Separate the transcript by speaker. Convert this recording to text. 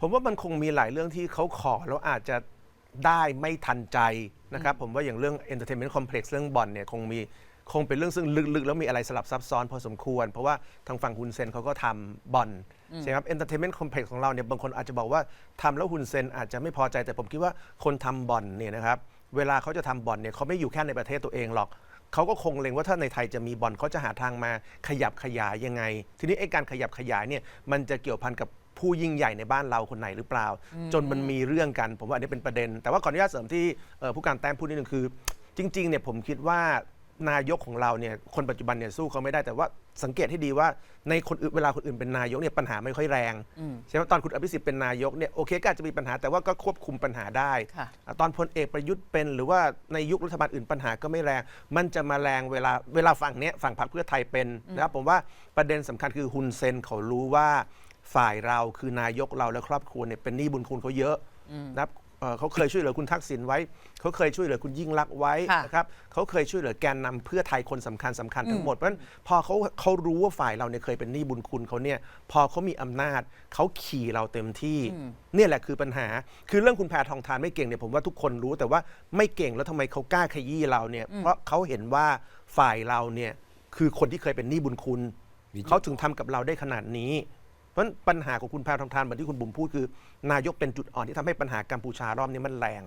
Speaker 1: ผมว่ามันคงมีหลายเรื่องที่เขาขอแล้วอาจจะได้ไม่ทันใจนะครับ ผมว่าอย่างเรื่อง entertainment complex เรื่องบ่อนเนี่ยคงมีคงเป็นเรื่องซึ่งลึกๆ แล้วมีอะไรสลับซับซ้อนพอสมควร เพราะว่าทางฝั่งฮุนเซนเขาก็ทำบ่อนใช่ไหมครับ entertainment complex ของเราเนี่ยบางคนอาจจะบอกว่าทำแล้วฮุนเซนอาจจะไม่พอใจแต่ผมคิดว่าคนทำบ่อนเนี่ยนะครับเวลาเขาจะทำบ่อนเนี่ยเขาไม่อยู่แค่ในประเทศตัวเองหรอก เขาก็คงเล็งว่าถ้าในไทยจะมีบ่อนเขาจะหาทางมาขยับขยายยังไง ทีนี้ไอ้การขยับขยายเนี่ยมันจะเกี่ยวพันกับ ผู้ยิ่งใหญ่ในบ้านเราคนไหนหรือเปล่า จนมันมีเรื่องกัน ผมว่าอันนี้เป็นประเด็น แต่ว่าขออนุญาตเสริมที่เอ่อผู้การแต้มพูดนิดนึงคือ จริงๆเนี่ยผมคิดว่านายกของเราเนี่ยคนปัจจุบันเนี่ยสู้เขาไม่ได้แต่ว่าสังเกตให้ดีว่าในคนอื่นเวลาคนอื่นเป็นนายกเนี่ยปัญหาไม่ค่อยแรงใช่ไหมตอนคุณอภิสิทธิ์เป็นนายกเนี่ยโอเคก็อาจจะมีปัญหาแต่ว่าก็ควบคุมปัญหาได้
Speaker 2: ค่ะ
Speaker 1: อะตอนพลเอกประยุทธ์เป็นหรือว่าในยุครัฐบาลอื่นปัญหาก็ไม่แรง มันจะมาแรงเวลาเวลาฝั่งเนี้ยฝั่งพรรคเพื่อไทยเป็นนะครับผมว่าประเด็นสำคัญคือฮุนเซนเขารู้ว่า ฝ่ายเราคือนายกเราและครอบครัวเนี่ยเป็นหนี้บุญคุณเขาเยอะนะครับเอ่อเขาเคยช่วยเหลือคุณทักษิณไว้ เขาเคยช่วยเหลือคุณยิ่งรักษณ์ไว้
Speaker 2: ค่ะ
Speaker 1: นะครับเขาเคยช่วยเหลือแกนนำเพื่อไทยคนสำคัญสำคัญทั้งหมดเพราะฉะนั้นพอเขาเขารู้ว่าฝ่ายเราเนี่ยเคยเป็นหนี้บุญคุณเขาเนี่ยพอเขามีอำนาจเขาขี่เราเต็มที่ เนี่ยแหละคือปัญหา คือเรื่องคุณแพทองทานไม่เก่งเนี่ยผมว่าทุกคนรู้แต่ว่าไม่เก่งแล้วทำไมเขากล้าขยี้เราเนี่ยเพราะเขาเห็นว่าฝ่ายเราเนี่ยคือคนที่เคยเป็นหนี้บุญคุณเขาถึงทำกับเราได้ขนาดนี้ เพราะปัญหาของคุณแพทองทานเหมือนที่คุณบุ๋มพูดคือนายกเป็นจุดอ่อนที่ทำให้ปัญหากัมพูชารอบนี้มันแรง